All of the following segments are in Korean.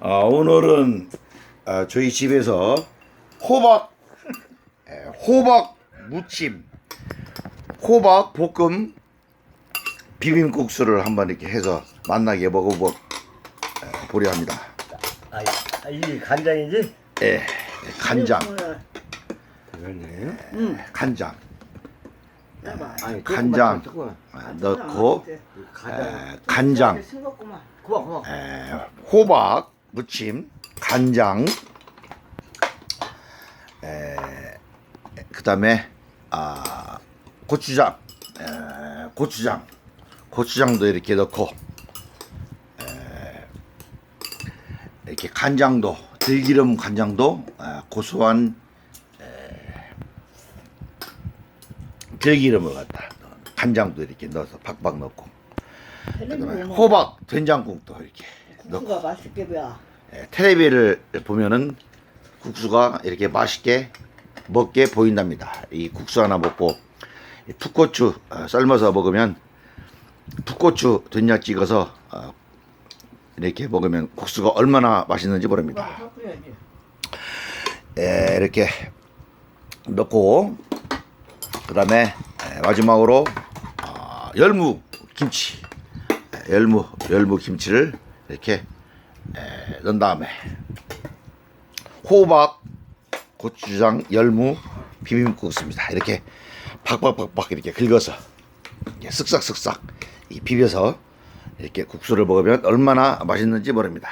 어, 오늘은 어, 저희 집에서 호박 에, 호박 무침 호박 볶음 비빔국수를 한번 이렇게 해서 만나게 먹어보 에, 보려 합니다. 아, 이- 이 간장이지? 예, 간장, 간장이에요? 응. 간장. 아니, 간장. 넣고. 간장. 에, 간장, 싱겁구만. 고마 고마. 에, 호박 무침, 간장, 그 다음에 아, 고추장, 에, 고추장, 고추장도 이렇게 넣고 에, 이렇게 간장도 들기름 간장도 에, 고소한 에, 들기름을 갖다 간장도 이렇게 넣어서 박박 넣고 그다음에 호박 된장국도 이렇게 국수가 맛있게 배워. 예, 텔레비를 보면은 국수가 이렇게 맛있게 먹게 보인답니다. 이 국수 하나 먹고 이 풋고추 어, 삶아서 먹으면 풋고추 된장 찍어서 어, 이렇게 먹으면 국수가 얼마나 맛있는지 모릅니다. 섞어야지. 예, 이렇게 넣고 그 다음에 예, 마지막으로 아, 열무 김치 예, 열무 열무 김치를 이렇게 예, 넣은 다음에 호박 고추장 열무 비빔국수입니다. 이렇게 박박박박 이렇게 긁어서 이렇게 쓱싹쓱싹 이 비벼서 이렇게 국수를 먹으면 얼마나 맛있는지 모릅니다.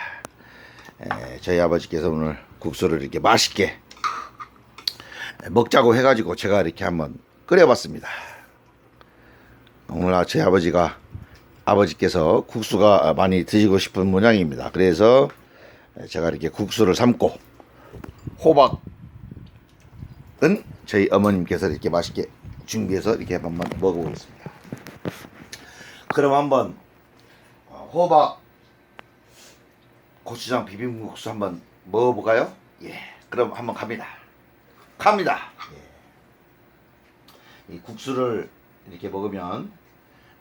에, 저희 아버지께서 오늘 국수를 이렇게 맛있게 먹자고 해가지고 제가 이렇게 한번 끓여봤습니다. 오늘 저희 아버지가 아버지께서 국수가 많이 드시고 싶은 모양입니다. 그래서 제가 이렇게 국수를 삶고 호박은 저희 어머님께서 이렇게 맛있게 준비해서 이렇게 한번 먹어보겠습니다. 그럼 한번 어, 호박 고추장 비빔국수 한번 먹어볼까요? 예. 그럼 한번 갑니다. 갑니다. 예. 이 국수를 이렇게 먹으면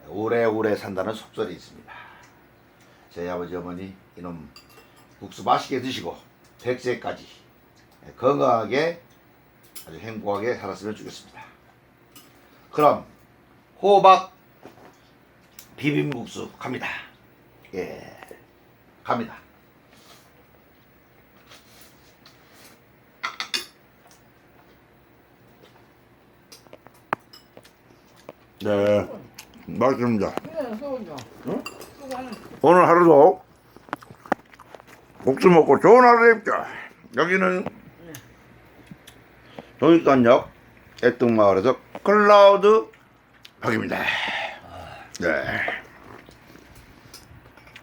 오래오래 산다는 속설이 있습니다. 저희 아버지 어머니 이놈 국수 맛있게 드시고 100세까지 건강하게 아주 행복하게 살았으면 좋겠습니다. 그럼 호박 비빔국수 갑니다. 예. 갑니다. 네, 맛있습니다. 그래. 응? 오늘 하루도 국수 먹고 좋은 하루 되십시오. 여기는 동익관역 애뚱마을에서 클라우드 박입니다. 네.